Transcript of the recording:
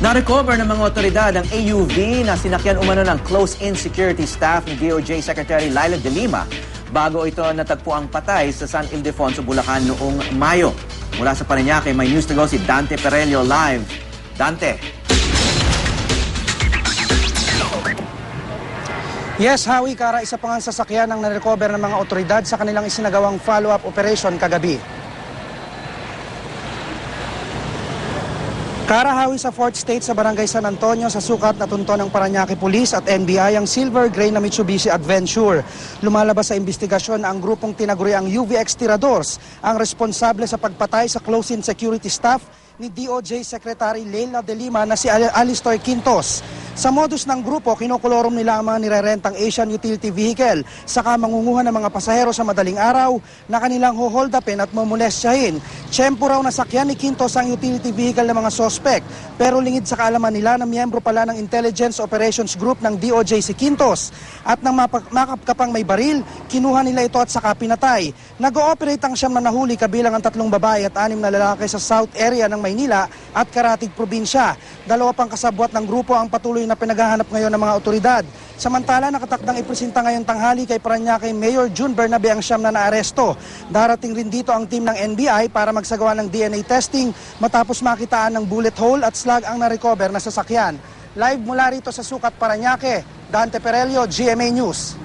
Na-recover ng mga otoridad ang AUV na sinakyan umano ng close-in security staff ni DOJ Secretary Laila De Lima bago ito natagpo ang patay sa San Ildefonso, Bulacan noong Mayo. Mula sa Parañaque, may news to go si Dante Perello live. Dante. Yes, Hawi Kara, isa pa nga sasakyan ang narecover ng mga otoridad sa kanilang isinagawang follow-up operation kagabi. Kara Hawi sa 4th State sa Barangay San Antonio sa sukat na tunto ng Paranaque Police at NBI ang silver gray na Mitsubishi Adventure. Lumalabas sa investigasyon na ang grupong tinaguriang UVX Tiradors ang responsable sa pagpatay sa close-in security staff ni DOJ Secretary Leila De Lima na si Al- Alistoy Quintos. Sa modus ng grupo, kinukulorom nila ang mga nirerentang Asian utility vehicle saka mangunguha ng mga pasahero sa madaling araw na kanilang hold upin at mamolestyahin. Tiyempo raw nasakyan ni Quintos ang utility vehicle ng mga sospek pero lingid sa kaalaman nila na miyembro pala ng Intelligence Operations Group ng DOJ si Quintos at nang makapkapang may baril, kinuha nila ito at saka pinatay. Nag-ooperate ang siyam na nahuli kabilang ang tatlong babae at anim na lalaki sa south area ng Maynila at Karatig Probinsya. Dalawa pang kasabwat ng grupo ang patuloy na pinaghahanap ngayon ng mga otoridad. Samantala, nakatakdang ipresenta ngayong tanghali kay Paranaque Mayor June Bernabe ang siyam na naaresto. Darating rin dito ang team ng NBI para magsagawa ng DNA testing matapos makitaan ng bullet hole at slug ang na-recover na sasakyan. Live mula rito sa Sukat, Paranaque, Dante Perello, GMA News.